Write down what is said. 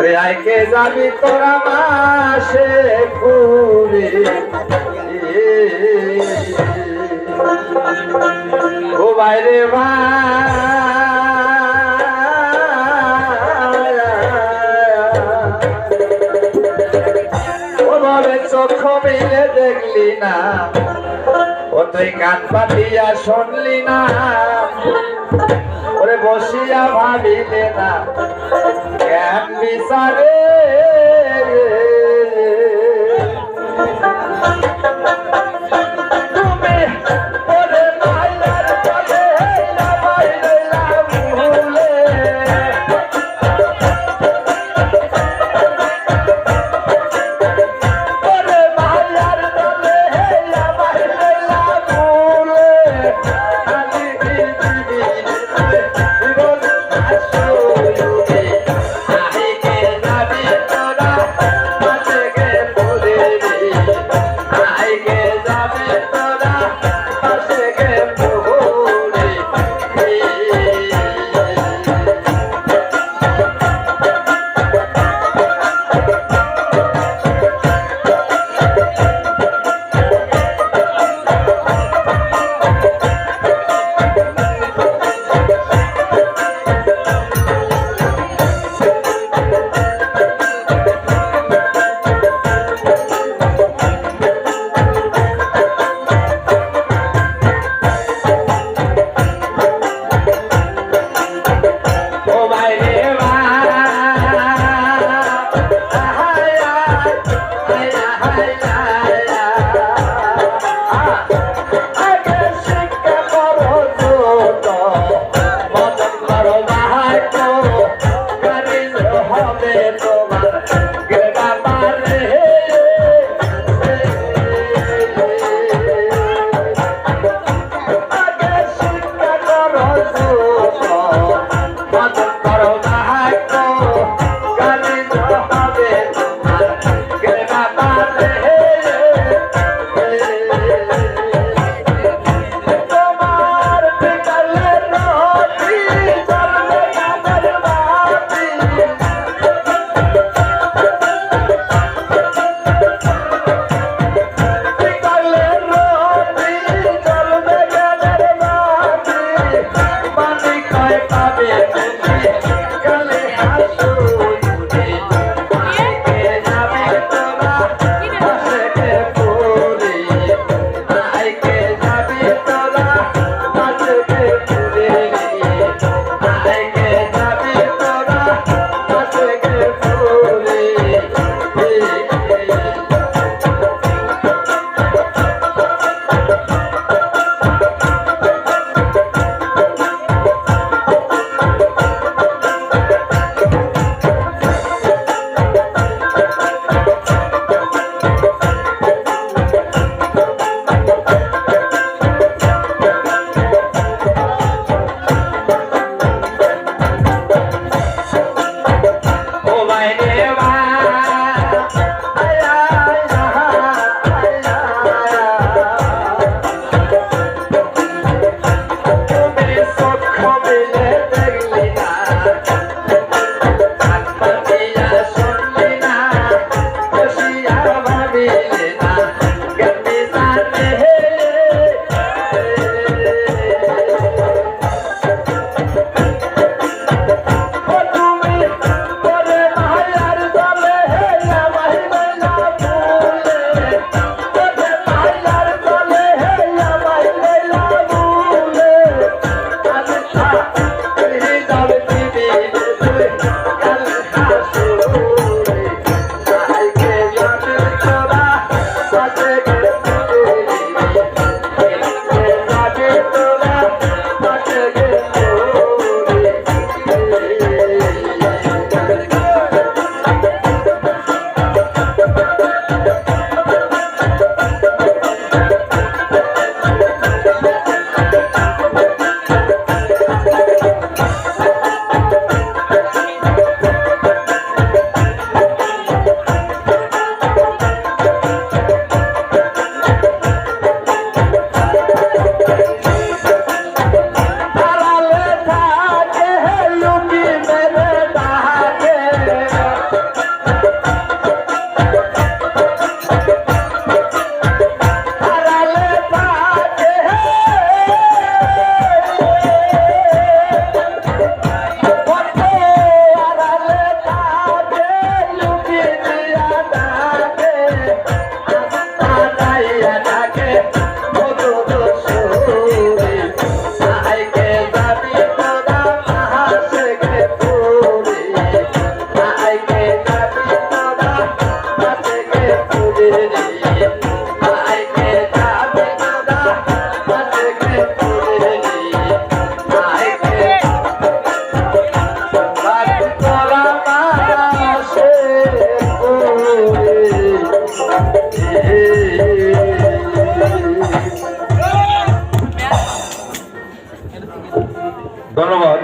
ওরে আইকে যাবি তোরা মাসে ঘুরে ও বাইরে ওভাবে চোখ মিলে দেখলি না। ও তুই কান পাতিয়া শুনলি না। বসিয়া ভাবিলে না। জ্ঞান বিচারে? ধন্যবাদ।